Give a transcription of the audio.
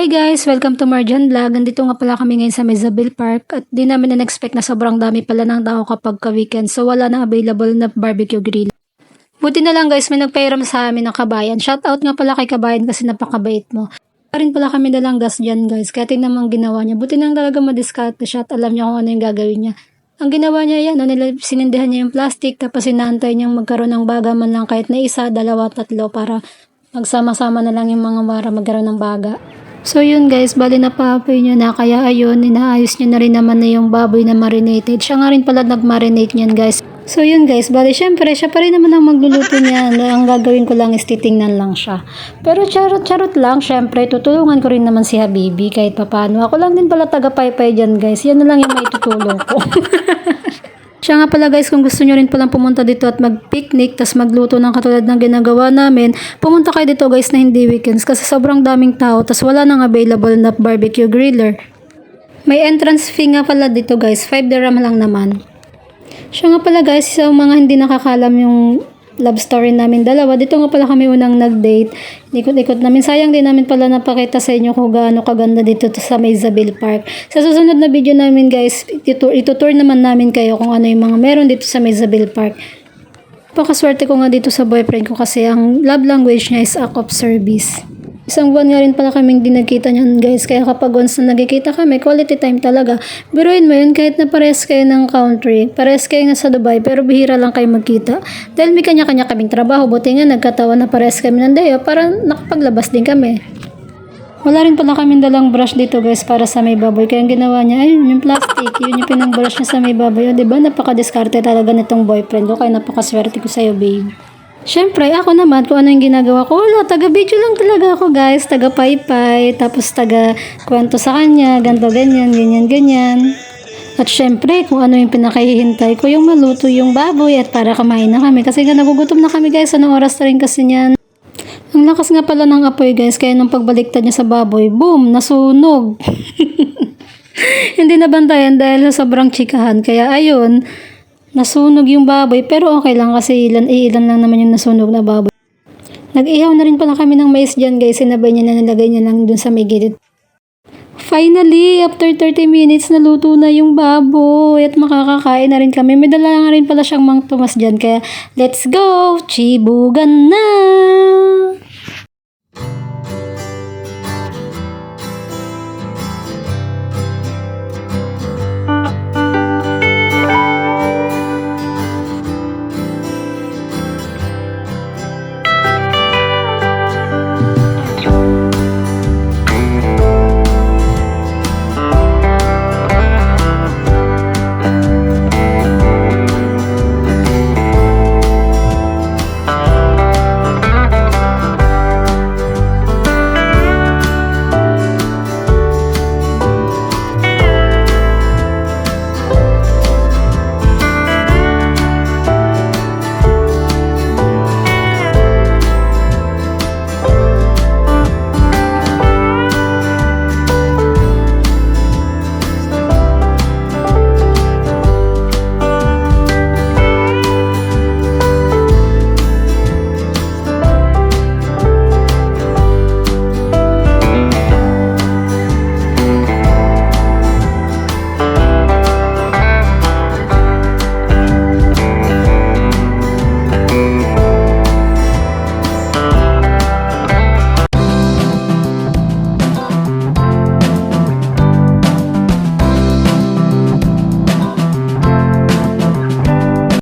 Hi guys! Welcome to Marjan Vlog. Nandito nga pala kami ngayon sa Mezabel Park at di namin na-expect na sobrang dami pala ng tao kapag ka-weekend so wala nang available na barbecue grill. Buti na lang guys, may nagpairam sa amin ng kabayan. Shoutout nga pala kay kabayan kasi napakabait mo. Pa rin pala kami dalang gas dyan guys, kaya tingnan mo ginawa niya. Buti nang talaga madiskarte siya at alam niya kung ano yung gagawin niya. Ang ginawa niya yan, ano, sinindihan niya yung plastic tapos inaantay niyang magkaroon ng baga man lang kahit na isa, dalawa, tatlo para magsama-sama na lang yung mga para magkaroon ng baga. So yun guys, bali na pa-apoy niya na kaya ayun, inaayos niya na rin naman na yung baboy na marinated. Siya nga rin pala nag-marinate niyan guys. So yun guys, bali syempre siya pa rin naman ang magluluto niya. ang gagawin ko lang is titingnan lang siya. Pero charot-charot lang, syempre tutulungan ko rin naman si Habibi kahit papano. Ako lang din pala taga-paypay dyan guys. Yan na lang yung may tutulong ko. Siya nga pala guys, kung gusto nyo rin palang pumunta dito at mag-picnic, tas magluto ng katulad ng ginagawa namin, pumunta kayo dito guys na hindi weekends kasi sobrang daming tao, tas wala nang available na barbecue griller. May entrance fee nga pala dito guys, 5 dirham lang naman. Siya nga pala guys, sa mga hindi nakakalam yung love story namin dalawa. Dito nga pala kami unang nag-date. Ikot-ikot namin. Sayang din namin pala napakita sa inyo kung gaano kaganda dito to sa Maysabel Park. Sa susunod na video namin guys, itutur, itutur naman namin kayo kung ano yung mga meron dito sa Maysabel Park. Pakaswerte ko nga dito sa boyfriend ko kasi ang love language niya is act of service. Isang buwan nga rin pala kaming di nagkita niyan guys. Kaya kapag once na nagkikita kami, quality time talaga. Biruin mo yun kahit na pares kayo ng country. Pares kayo nga sa Dubai pero bihira lang kayo magkita. Dahil may kanya-kanya kaming trabaho. Buti nga nagkataon na pares kami ng dayo para nakapaglabas din kami. Wala rin pala kaming dalang brush dito guys para sa may baboy. Kaya ang ginawa niya, ay yung plastic, yun yung pinang-brush niya sa may baboy. O, diba? Napaka-diskarte talaga nitong boyfriend ko. Kaya napakaswerte ko sa'yo, babe. Siyempre, ako naman, kung ano yung ginagawa ko, wala, taga-video lang talaga ako, guys. Taga-paypay, tapos taga-kwento sa kanya, ganto, ganyan, ganyan, ganyan. At syempre, kung ano yung pinakahihintay ko, yung maluto yung baboy at para kumain na kami. Kasi nga nagugutom na kami, guys. Anong oras na rin kasi niyan? Ang lakas nga pala ng apoy, guys. Kaya nung pagbaliktad niya sa baboy, boom, nasunog. Hindi nabantayan dahil sa sobrang chikahan. Kaya ayun, Nasunog yung baboy pero okay lang kasi ilan, ilan lang naman yung nasunog na baboy. Nag-ihaw na rin pala kami ng mais dyan guys. Sinabay niya na nilagay niya lang dun sa may gilid. Finally, after 30 minutes, naluto na yung baboy at makakakain na rin kami. May dala nga rin pala siyang mang tumas dyan. Kaya, let's go! Chibugan na!